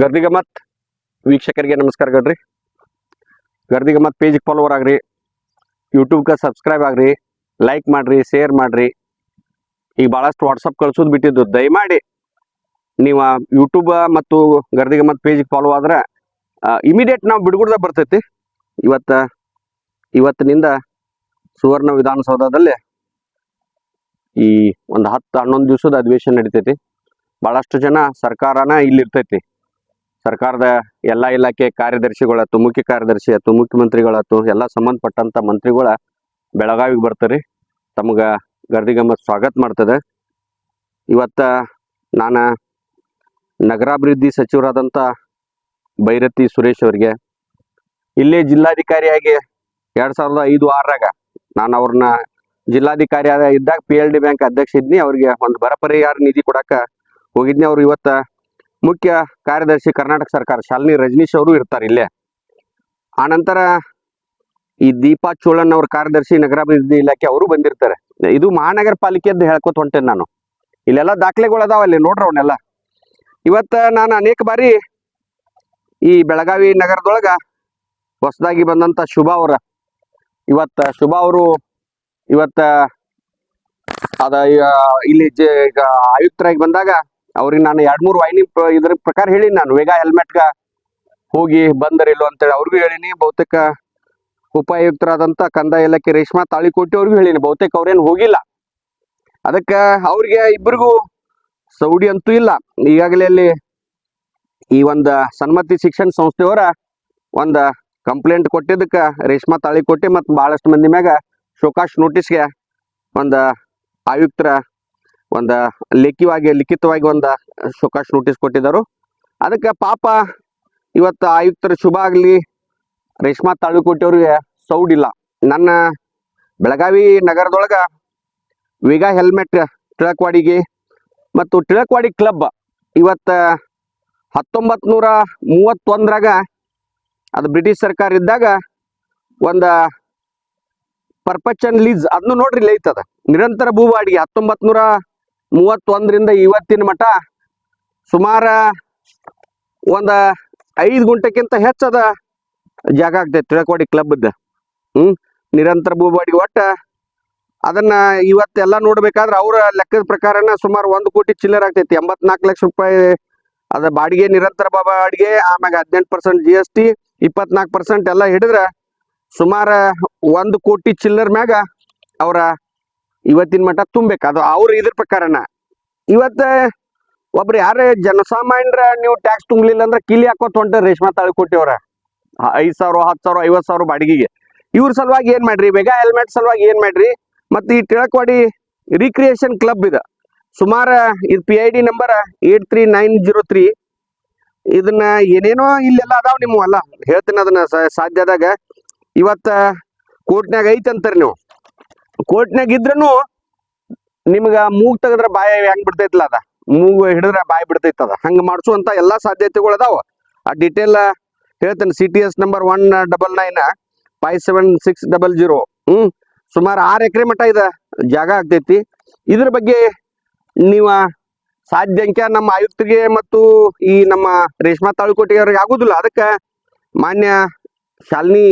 ಗರ್ದಿಗಮತ್ ವೀಕ್ಷಕರಿಗೆ ನಮಸ್ಕಾರ ಗಡ್ರಿ ಗರ್ದಿಗಮತ್ ಪೇಜ್ಗೆ ಫಾಲೋವರ್ ಆಗ್ರಿ. ಯೂಟ್ಯೂಬ್ಗೆ ಸಬ್ಸ್ಕ್ರೈಬ್ ಆಗ್ರಿ. ಲೈಕ್ ಮಾಡ್ರಿ ಶೇರ್ ಮಾಡ್ರಿ. ಈಗ ಭಾಳಷ್ಟು ವಾಟ್ಸಪ್ ಕಳ್ಸೋದು ಬಿಟ್ಟಿದ್ದು, ದಯಮಾಡಿ ನೀವು ಯೂಟ್ಯೂಬ್ ಮತ್ತು ಗರ್ದಿಗಮತ್ ಪೇಜ್ಗೆ ಫಾಲೋ ಆದ್ರೆ ಇಮಿಡಿಯೇಟ್ ನಾವು ಬಿಡುಗಡೆ ಬರ್ತೈತಿ. ಇವತ್ತು, ಇವತ್ತಿನಿಂದ ಸುವರ್ಣ ವಿಧಾನಸೌಧದಲ್ಲಿ ಈ ಒಂದು ಹತ್ತು ಹನ್ನೊಂದು ದಿವಸದ ಅಧಿವೇಶನ ನಡಿತೈತಿ. ಭಾಳಷ್ಟು ಜನ ಸರ್ಕಾರನ ಇಲ್ಲಿ ಇರ್ತೈತಿ ಸರ್ಕಾರದ ಎಲ್ಲ ಇಲಾಖೆ ಕಾರ್ಯದರ್ಶಿಗಳಾಯ್ತು ಮುಖ್ಯ ಕಾರ್ಯದರ್ಶಿ ಆಯ್ತು ಮುಖ್ಯಮಂತ್ರಿಗಳಾಯ್ತು ಎಲ್ಲ ಸಂಬಂಧಪಟ್ಟಂತ ಮಂತ್ರಿಗಳ ಬೆಳಗಾವಿಗೆ ಬರ್ತಾರೆ. ತಮ್ಗೆ ಗರ್ದಿಗಮ್ಮ ಸ್ವಾಗತ ಮಾಡ್ತದೆ. ಇವತ್ತ ನಾನು ನಗರಾಭಿವೃದ್ಧಿ ಸಚಿವರಾದಂಥ ಭೈರತಿ ಸುರೇಶ್ ಅವರಿಗೆ, ಇಲ್ಲೇ ಜಿಲ್ಲಾಧಿಕಾರಿಯಾಗಿ ಎರಡು ಸಾವಿರದ ಐದು ಆರರಾಗ ನಾನು ಅವ್ರನ್ನ ಜಿಲ್ಲಾಧಿಕಾರಿಯಾದ ಇದ್ದಾಗ ಪಿ ಎಲ್ ಡಿ ಬ್ಯಾಂಕ್ ಅಧ್ಯಕ್ಷ ಇದ್ನಿ. ಅವ್ರಿಗೆ ಒಂದು ಬರ ಪರಿಹಾರ ನಿಧಿ ಕೊಡಕ್ಕೆ ಹೋಗಿದ್ನಿ. ಅವ್ರು ಇವತ್ತ ಮುಖ್ಯ ಕಾರ್ಯದರ್ಶಿ ಕರ್ನಾಟಕ ಸರ್ಕಾರ ಶಾಲಿನಿ ರಜನೀಶ್ ಅವರು ಇರ್ತಾರೆ ಇಲ್ಲೇ. ಆನಂತರ ಈ ದೀಪಾ ಚೋಳನ್ ಅವ್ರ ಕಾರ್ಯದರ್ಶಿ ನಗರಾಭಿವೃದ್ಧಿ ಇಲಾಖೆ ಅವರು ಬಂದಿರ್ತಾರೆ. ಇದು ಮಹಾನಗರ ಪಾಲಿಕೆಯದ್ದು ಹೇಳ್ಕೊತ ಹೊಂಟೇನೆ ನಾನು. ಇಲ್ಲೆಲ್ಲ ದಾಖಲೆಗಳು ಅದಾವ ಅಲ್ಲಿ, ನೋಡ್ರಿ ಅವನ್ನೆಲ್ಲ ಇವತ್ತ ನಾನು ಅನೇಕ ಬಾರಿ ಈ ಬೆಳಗಾವಿ ನಗರದೊಳಗ ಹೊಸದಾಗಿ ಬಂದಂತ ಶುಭಾ ಅವರ. ಇವತ್ತ ಶುಭಾ ಅವರು ಇವತ್ತ ಅದ ಇಲ್ಲಿ ಜ- ಈಗ ಆಯುಕ್ತರಾಗಿ ಬಂದಾಗ ಅವ್ರಿಗೆ ನಾನು ಎರಡ್ ಮೂರು ವಾಹಿನಿ ಇದ್ರ ಪ್ರಕಾರ ಹೇಳೀನಿ ನಾನು. ವೇಗ ಹೆಲ್ಮೆಟ್ಗ ಹೋಗಿ ಬಂದರಿಲ್ಲೋ ಅಂತೇಳಿ ಅವ್ರಿಗೂ ಹೇಳಿನಿ. ಬಹುತೇಕ ಉಪಾಯುಕ್ತರಾದಂತ ಕಂದಾಯ ಇಲಾಖೆ ರೇಷ್ಮಾ, ತಾಳಿಕೋಟಿ ಅವ್ರಿಗೂ ಹೇಳಿನಿ. ಬಹುತೇಕ ಅವ್ರೇನು ಹೋಗಿಲ್ಲ. ಅದಕ್ಕೆ ಅವ್ರಿಗೆ ಇಬ್ಬರಿಗೂ ಸೌಡಿ ಅಂತೂ ಇಲ್ಲ. ಈಗಾಗಲೇ ಅಲ್ಲಿ ಈ ಒಂದು ಸನ್ಮತಿ ಶಿಕ್ಷಣ ಸಂಸ್ಥೆಯವರ ಒಂದು ಕಂಪ್ಲೇಂಟ್ ಕೊಟ್ಟಿದ್ದಕ್ಕ ರೇಷ್ಮಾ, ತಾಳಿಕೋಟೆ ಮತ್ತು ಬಹಳಷ್ಟು ಮಂದಿ ಮ್ಯಾಗ ಶೋಕಾಶ್ ನೋಟಿಸ್ಗೆ ಒಂದು ಆಯುಕ್ತರ ಒಂದ ಲಿಖಿತವಾಗಿ ಲಿಖಿತವಾಗಿ ಒಂದು ಶೋಕಾಶ್ ನೋಟಿಸ್ ಕೊಟ್ಟಿದ್ದರು. ಅದಕ್ಕೆ ಪಾಪ ಇವತ್ತು ಆಯುಕ್ತರ ಶುಭ ಆಗಲಿ, ರೇಷ್ಮಾ ತಾಳುಕೋಟೆಯವ್ರಿಗೆ ಸೌಡಿಲ್ಲ ನನ್ನ ಬೆಳಗಾವಿ ನಗರದೊಳಗೆ ವಿಗಾ ಹೆಲ್ಮೆಟ್ ಟಿಳಕ್ವಾಡಿಗೆ ಮತ್ತು ಟಿಳಕ್ವಾಡಿ ಕ್ಲಬ್ ಇವತ್ತು ಹತ್ತೊಂಬತ್ತು ನೂರ ಮೂವತ್ತೊಂದರಾಗ ಅದು ಬ್ರಿಟಿಷ್ ಸರ್ಕಾರ ಇದ್ದಾಗ ಒಂದು ಪರ್ಪಚನ್ ಲೀಸ್ ಅದನ್ನು ನೋಡ್ರಿ ಲೈತದ ನಿರಂತರ ಭೂವಾಡಿಗೆ ಬಾಡಿಗೆ ಹತ್ತೊಂಬತ್ ನೂರ ಮೂವತ್ತೊಂದರಿಂದ ಇವತ್ತಿನ ಮಠ ಸುಮಾರ ಒಂದ ಐದು ಗುಂಟೆಕ್ಕಿಂತ ಹೆಚ್ಚದ ಜಾಗ ಆಗ್ತೈತಿ ತಿಳಕೋಡಿ ಕ್ಲಬ್ದ ಹ್ಞೂ ನಿರಂತರ ಭೂಬಾಡಿ ಒಟ್ಟು ಅದನ್ನ ಇವತ್ತೆಲ್ಲ ನೋಡ್ಬೇಕಾದ್ರೆ ಅವರ ಲೆಕ್ಕದ ಪ್ರಕಾರನ ಸುಮಾರು ಒಂದು ಕೋಟಿ ಚಿಲ್ಲರ್ ಆಗ್ತೈತಿ, ಎಂಬತ್ನಾಲ್ಕು ಲಕ್ಷ ರೂಪಾಯಿ ಅದ ಬಾಡಿಗೆ, ನಿರಂತರ ಬಾಬಾ ಬಾಡಿಗೆ, ಆಮ್ಯಾಗ ಹದಿನೆಂಟು ಪರ್ಸೆಂಟ್ ಜಿ ಎಸ್ ಟಿ ಇಪ್ಪತ್ನಾಲ್ಕು ಪರ್ಸೆಂಟ್ ಎಲ್ಲ ಹಿಡಿದ್ರೆ ಸುಮಾರು ಒಂದು ಕೋಟಿ ಚಿಲ್ಲರ್ ಮ್ಯಾಗ ಅವರ ಇವತ್ತಿನ ಮಟ್ಟ ತುಂಬೇಕು, ಅದು ಅವ್ರ ಇದ್ರ ಪ್ರಕಾರನ. ಇವತ್ತ ಒಬ್ರು ಯಾರೇ ಜನಸಾಮಾನ್ಯರ ನೀವು ಟ್ಯಾಕ್ಸ್ ತುಂಬಲಿಲ್ಲ ಅಂದ್ರೆ ಕಿಲಿ ಹಾಕೋ ಹೊಂಟ ರೇಷ್ಮಾ ತಾಳಿ ಕೊಟ್ಟಿವ್ರ ಐದ್ ಸಾವಿರ, ಹತ್ತು ಸಾವಿರ, ಐವತ್ತು ಸಾವಿರ ಬಾಡಿಗೆಗೆ. ಇವ್ರ ಸಲುವಾಗಿ ಏನ್ ಮಾಡ್ರಿ ಬೇಗ ಹೆಲ್ಮೆಟ್ ಸಲುವಾಗಿ ಏನ್ ಮಾಡ್ರಿ? ಮತ್ತೆ ಈ ಟಿಳಕ್ವಾಡಿ ರೀಕ್ರಿಯೇಷನ್ ಕ್ಲಬ್ ಇದೆ. ಸುಮಾರು ಇದು P I D number eight three nine zero three. ಇದನ್ನ ಏನೇನೋ ಇಲ್ಲೆಲ್ಲ ಅದಾವ ನಿಮ್ಮ ಅಲ್ಲ ಹೇಳ್ತೀನಿ ಅದನ್ನ ಸಾಧ್ಯದಾಗ. ಇವತ್ತ ಕೋರ್ಟ್ನಾಗ ಐತಿ ಅಂತಾರ ನೀವು. ಕೋರ್ಟ್ನ್ಯಾಗ ಇದ್ರೂ ನಿಮ್ಗ ಮೂಗ್ ತೆಗದ್ರ ಬಾಯ ಹೆಂಗ್ ಬಿಡ್ತೈತಿಲ್ಲ ಅದ? ಮೂಗು ಹಿಡಿದ್ರ ಬಾಯಿ ಬಿಡ್ತೈತ ಅದ. ಹಂಗ ಮಾಡಿಸುವಂತ ಎಲ್ಲಾ ಸಾಧ್ಯತೆಗಳು ಅದಾವ. ಆ ಡಿಟೇಲ್ ಹೇಳ್ತೇನೆ C T S number one double nine five seven six double zero hmm, ಸುಮಾರು ಆರು ಎಕರೆ ಮಟ್ಟ ಇದ, ಜಾಗ ಆಗ್ತೈತಿ. ಇದ್ರ ಬಗ್ಗೆ ನೀವ ಸಾಧ್ಯಂಕ ನಮ್ಮ ಆಯುಕ್ತರಿಗೆ ಮತ್ತು ಈ ನಮ್ಮ ರೇಷ್ಮಾ ತಾಳುಕೋಟಿಗೆ ಅವ್ರಿಗೆ ಆಗುದಿಲ್ಲ. ಅದಕ್ಕೆ ಮಾನ್ಯ ಶಾಲಿನಿ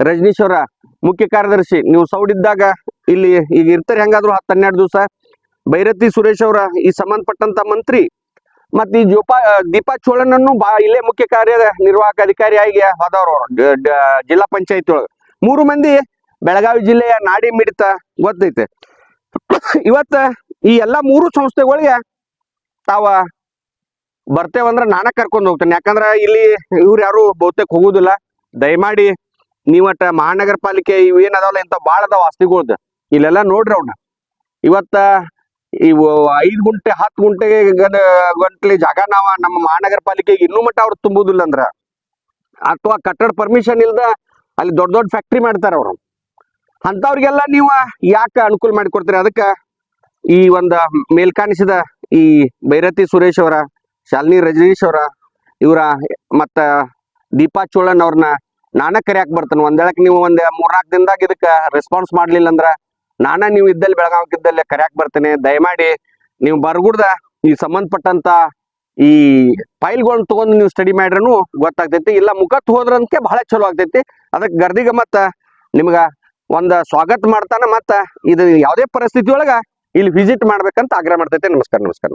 ರಜನೀಶ್ ಅವರ ಮುಖ್ಯ ಕಾರ್ಯದರ್ಶಿ, ನೀವು ಸೌಡಿದ್ದಾಗ ಇಲ್ಲಿ ಈಗ ಇರ್ತಾರೆ ಹೆಂಗಾದ್ರು ಹತ್ತು ಹನ್ನೆರಡು ದಿವಸ. ಭೈರತಿ ಸುರೇಶ್ ಅವರ ಈ ಸಂಬಂಧಪಟ್ಟಂತ ಮಂತ್ರಿ ಮತ್ತೆ ಈ ಜೋಪಾ ದೀಪಾ ಚೋಳನನ್ನು ಬಾ, ಇಲ್ಲೇ ಮುಖ್ಯ ಕಾರ್ಯ ನಿರ್ವಾಹಕ ಅಧಿಕಾರಿಯಾಗಿ ಹೋದವ್ರು ಅವ್ರು, ಡ- ಡ- ಜಿಲ್ಲಾ ಪಂಚಾಯತ್ ಒಳಗೆ. ಮೂರು ಮಂದಿ ಬೆಳಗಾವಿ ಜಿಲ್ಲೆಯ ನಾಡಿ ಮಿಡಿತ ಗೊತ್ತೈತೆ. ಇವತ್ತ ಈ ಎಲ್ಲಾ ಮೂರು ಸಂಸ್ಥೆಗಳಿಗೆ ತಾವ ಬರ್ತೇವಂದ್ರ ನಾನ ಕರ್ಕೊಂಡು ಹೋಗ್ತೇನೆ. ಯಾಕಂದ್ರ ಇಲ್ಲಿ ಇವ್ರು ಯಾರು ಬಹುತೇಕ ಹೋಗುದಿಲ್ಲ. ದಯಮಾಡಿ ನೀವಟ್ಟ ಮಹಾನಗರ ಪಾಲಿಕೆ ಇವೇನದಾವಲ್ಲ ಇಂಥ ಭಾಳ ಅದಾವ ಆಸ್ತಿಗಳ್ದು. ಇಲ್ಲೆಲ್ಲ ನೋಡ್ರಿ ಅವ್ನ. ಇವತ್ತ ಇವು ಐದ್ ಗುಂಟೆ, ಹತ್ತು ಗುಂಟೆ ಗಂಟ್ಲೆ ಜಾಗ ನಾವ ನಮ್ಮ ಮಹಾನಗರ ಪಾಲಿಕೆಗೆ ಇನ್ನೂ ಮಟ್ಟ ಅವ್ರು ತುಂಬುದಿಲ್ಲ ಅಂದ್ರ. ಅಥವಾ ಕಟ್ಟಡ ಪರ್ಮಿಷನ್ ಇಲ್ದ ಅಲ್ಲಿ ದೊಡ್ಡ ದೊಡ್ಡ ಫ್ಯಾಕ್ಟ್ರಿ ಮಾಡ್ತಾರ ಅವ್ರು. ಅಂಥವ್ರಿಗೆಲ್ಲ ನೀವು ಯಾಕೆ ಅನುಕೂಲ ಮಾಡಿಕೊಡ್ತೀರಿ ಅದಕ್ಕ ಈ ಒಂದ ಮೇಲ್ಕಾಣಿಸಿದ ಈ ಭೈರತಿ ಸುರೇಶ್ ಅವರ, ಶಾಲಿನಿ ರಜನೀಶ್ ಅವರ, ಇವರ ಮತ್ತ ದೀಪಾ ಚೋಳನ್ ಅವ್ರನ್ನ ನಾನ ಕರಿಯಾಕ್ ಬರ್ತಾನೆ. ಒಂದೇಳಕ್ ನೀವು ಒಂದ್ ಮೂರ್ನಾಲ್ಕು ದಿನದಾಗ ಇದಕ್ಕ ರೆಸ್ಪಾನ್ಸ್ ಮಾಡ್ಲಿಲ್ಲ ಅಂದ್ರ ನಾನ ನೀವು ಇದ್ದಲ್ಲಿ ಬೆಳಗಾವ್ ಇದ್ದಲ್ಲಿ ಕರ್ಯಾಕ್ ಬರ್ತೇನೆ. ದಯಮಾಡಿ ನೀವು ಬರ್ಗುಡ್ದ ಈ ಸಂಬಂಧಪಟ್ಟಂತ ಈ ಫೈಲ್ಗಳನ್ನ ತಗೊಂಡು ನೀವು ಸ್ಟಡಿ ಮಾಡ್ರೂ ಗೊತ್ತಾಗ್ತೈತಿ. ಇಲ್ಲ ಮುಖತ್ ಹೋದ್ರಂತೆ ಬಹಳ ಚಲೋ ಆಗ್ತೈತಿ. ಅದಕ್ಕೆ ಗರ್ದಿಗ ಮತ್ತ ನಿಮ್ಗ ಒಂದ ಸ್ವಾಗತ ಮಾಡ್ತಾನ ಮತ್ತ ಇದು ಯಾವುದೇ ಪರಿಸ್ಥಿತಿ ಒಳಗ ಇಲ್ಲಿ ವಿಸಿಟ್ ಮಾಡ್ಬೇಕಂತ ಆಗ್ರಹ ಮಾಡ್ತೈತೆ. ನಮಸ್ಕಾರ ನಮಸ್ಕಾರ.